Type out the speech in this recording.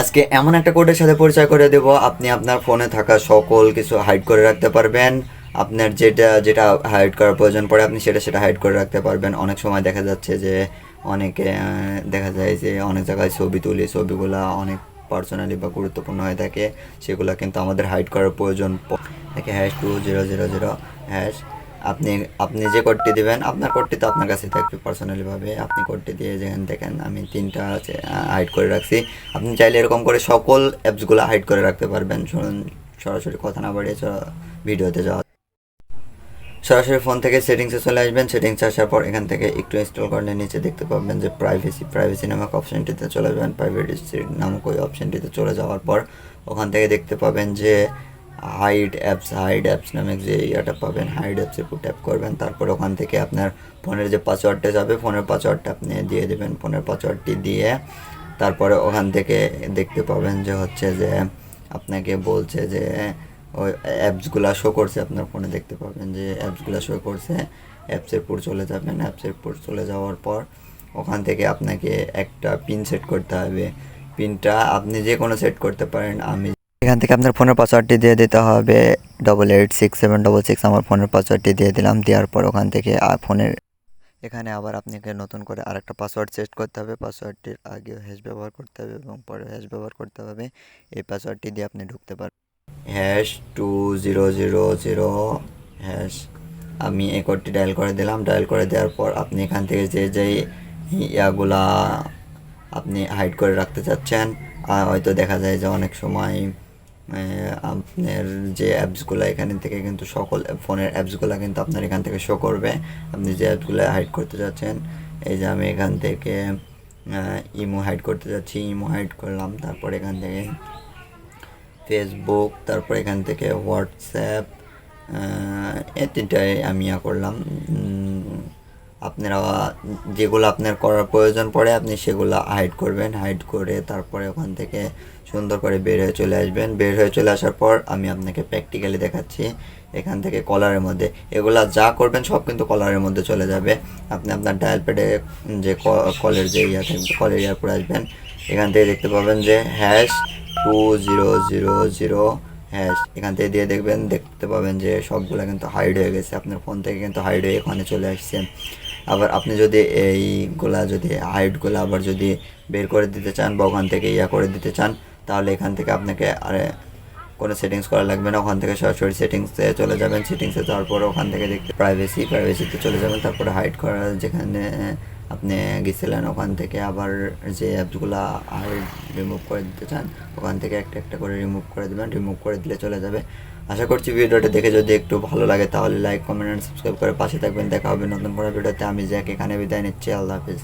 আজকে এমন একটা কোডের সাথে পরিচয় করে দেব। আপনি আপনার ফোনে থাকা সকল কিছু হাইড করে রাখতে পারবেন। আপনার যেটা যেটা হাইড করার প্রয়োজন পড়ে, আপনি সেটা সেটা হাইড করে রাখতে পারবেন। অনেক সময় দেখা যাচ্ছে যে অনেকে দেখা যায় যে অনেক জায়গায় ছবি তুলি, ছবিগুলা অনেক পার্সোনালি বা গুরুত্বপূর্ণ হয়ে থাকে। সেগুলো কিন্তু আমাদের হাইড করার প্রয়োজন থাকে। Hash two zero zero zero hash আপনি আপনি যে কোডটি দিবেন, আপনার কোডটি তো আপনার কাছে থাকবে পার্সোনালিভাবে আপনি কোডটি দিয়ে যেখানে দেখেন, আমি তিনটা হাইড করে রাখছি। আপনি চাইলে এরকম করে সকল অ্যাপসগুলো হাইড করে রাখতে পারবেন। শুনুন সরাসরি কথা না বাড়িয়ে ভিডিওতে যাওয়া সরাসরি ফোন থেকে সেটিংসে চলে আসবেন। সেটিংস আসার পর এখান থেকে একটু ইনস্টল করলে নিচে দেখতে পাবেন যে প্রাইভেসি প্রাইভেসি নামক অপশনটিতে চলে যাবেন। প্রাইভেসি নামক ওই অপশনটিতে চলে যাওয়ার পর ওখান থেকে দেখতে পাবেন যে হাইড অ্যাপস হাইড অ্যাপস নামক যে ইয়াটা পাবেন হাইড অ্যাপসের উপর ট্যাপ করবেন। তারপর ওখান থেকে আপনার ফোনের যে পাসওয়ার্ডটা যাবে, ফোনের পাসওয়ার্ডটা আপনি দিয়ে দেবেন, ফোনের পাসওয়ার্ডটি দিয়ে। তারপরে ওখান থেকে দেখতে পাবেন যে হচ্ছে যে আপনাকে বলছে যে ওই অ্যাপসগুলো শো করছে, আপনার ফোনে দেখতে পাবেন যে অ্যাপসগুলো শো করছে। অ্যাপসের উপর চলে যাবেন অ্যাপসের উপর চলে যাওয়ার পর ওখান থেকে আপনাকে একটা পিন সেট করতে হবে। পিনটা আপনি যে কোনো সেট করতে পারেন, আমি এখান থেকে আপনার ফোনের পাসওয়ার্ডটি দিয়ে দিতে হবে। Double eight six seven double six আমার ফোনের পাসওয়ার্ডটি দিয়ে দিলাম। দেওয়ার পর ওখান থেকে ফোনের এখানে আবার আপনাকে নতুন করে আরেকটা পাসওয়ার্ড সেট করতে হবে। পাসওয়ার্ডটির আগেও হ্যাশ ব্যবহার করতে হবে এবং পরে হ্যাশ ব্যবহার করতে হবে। এই পাসওয়ার্ডটি দিয়ে আপনি ঢুকতে পারবেন hash two zero zero zero hash আমি এই কোডটি ডায়াল করে দিলাম। ডায়াল করে দেওয়ার পর আপনি এখান থেকে যে যে ইয়াগুলা আপনি হাইড করে রাখতে চাচ্ছেন হয়তো দেখা যায় যে অনেক সময় আপনার যে অ্যাপসগুলো এখান থেকে কিন্তু সকল ফোনের অ্যাপসগুলো কিন্তু আপনার এখান থেকে শো করবে। আপনি যে অ্যাপসগুলো হাইড করতে চাচ্ছেন এই যে আমি এখান থেকে ইমো হাইড করতে যাচ্ছি ইমো হাইড করলাম, তারপর এখান থেকে ফেসবুক তারপর এখান থেকে হোয়াটসঅ্যাপ এই তিনটাই আমি ইয়া করলাম। আপনারা যেগুলো আপনার করার প্রয়োজন পড়ে, আপনি সেগুলো হাইড করবেন হাইড করে তারপরে ওখান থেকে সুন্দর করে বের হয়ে চলে আসবেন। বের হয়ে চলে আসার পর আমি আপনাকে প্র্যাকটিক্যালি দেখাচ্ছি এখান থেকে কলারের মধ্যে। এগুলা যা করবেন সব কিন্তু কলারের মধ্যে চলে যাবে। আপনি আপনার ডায়াল প্যাডে যে কলের যে ইয়া থাকবে কলের ইয়ার পরে আসবেন। এখান থেকে দেখতে পাবেন যে hash two zero zero zero hash এখান থেকে দিয়ে দেখবেন, দেখতে পাবেন যে সবগুলো কিন্তু হাইড হয়ে গেছে। আপনার ফোন থেকে কিন্তু হাইড হয়ে এখানে চলে আসছে। আবার আপনি যদি এইগুলা যদি হাইডগুলো আবার যদি বের করে দিতে চান বা ওখান থেকে ইয়া করে দিতে চান, তাহলে এখান থেকে আপনাকে আর কোনো সেটিংস করা লাগবে না, ওখান থেকে সরাসরি সেটিংসে চলে যাবেন। সেটিংসে যাওয়ার ওখান থেকে দেখতে প্রাইভেসি প্রাইভেসিতে চলে যাবেন। তারপরে হাইড করা, যেখানে আপনি গেছিলেন, ওখান থেকে আবার যে অ্যাপসগুলো হাইড রিমুভ করে দিতে চান, ওখান থেকে একটা একটা করে রিমুভ করে দেবেন। রিমুভ করে দিলে চলে যাবে। আশা করছি ভিডিওটা দেখে যদি একটু ভালো লাগে, তাহলে লাইক কমেন্ট অ্যান্ড সাবস্ক্রাইব করে পাশে থাকবেন। দেখা হবে নতুন কোনো ভিডিওতে। আমি জ্যাক এখানে বিদায় নিচ্ছি। আল্লাহ হাফিজ।